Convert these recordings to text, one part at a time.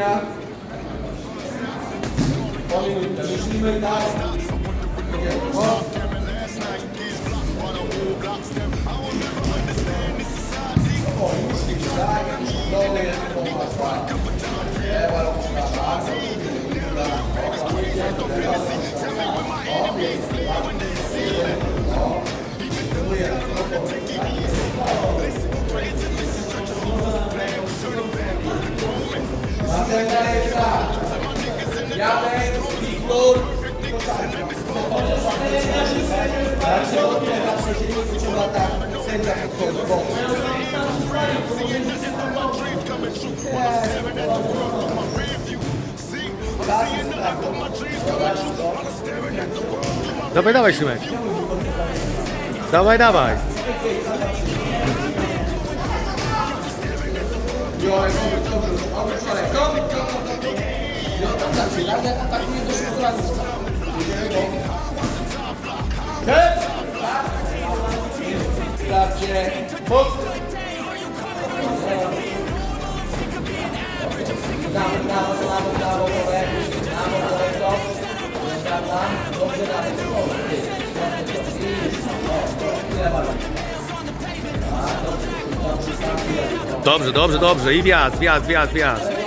Południa. Pamiętaj, musimy dać o. O, już się daje, znowu jest pomasa. Ewa robiła bardzo, o, jest, o, jest, o, jest, o, Dawaj, dawaj, Szymek. Dawaj, dawaj. Yo, I'm going to go to the other side. Go! atakuje, Lalek atakuje do 6 razy. Hep! Wprawdzie, bok! Damy, damy, damy, damy, damy, damy, Dobra, dobrze damy, Dobrze, dobrze, dobrze i wjazd, wjazd, wjazd, wjazd.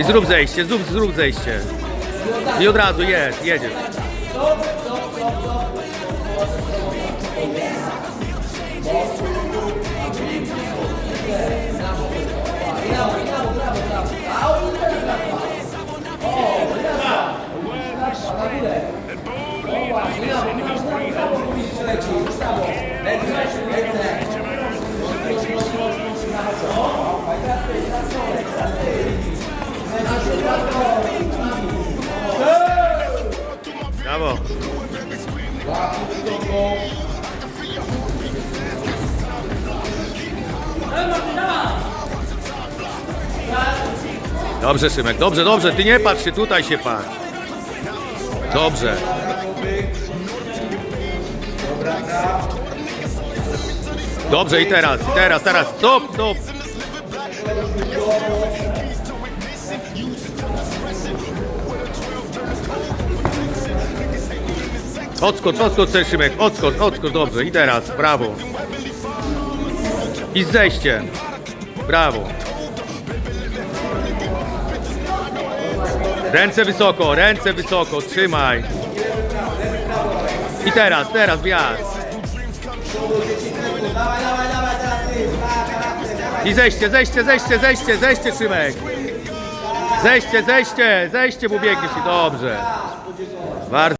I zrób zejście, zrób, zrób zejście. I od razu jest, jedziesz. Thank you. Dobrze, Szymek, dobrze, dobrze. Ty nie patrz się, tutaj się patrz. Dobrze. Dobrze i teraz, i teraz, teraz. Stop, stop. Odskocz, odskocz ten Szymek, odskocz, odskocz, dobrze. I teraz, brawo. I zejście. Brawo. Ręce wysoko, ręce wysoko, trzymaj. I teraz, teraz wjazd. I zejście, zejście, zejście, zejście, zejście, Szymek. Zejście, zejście, zejście, bo biegniesz dobrze. Bardzo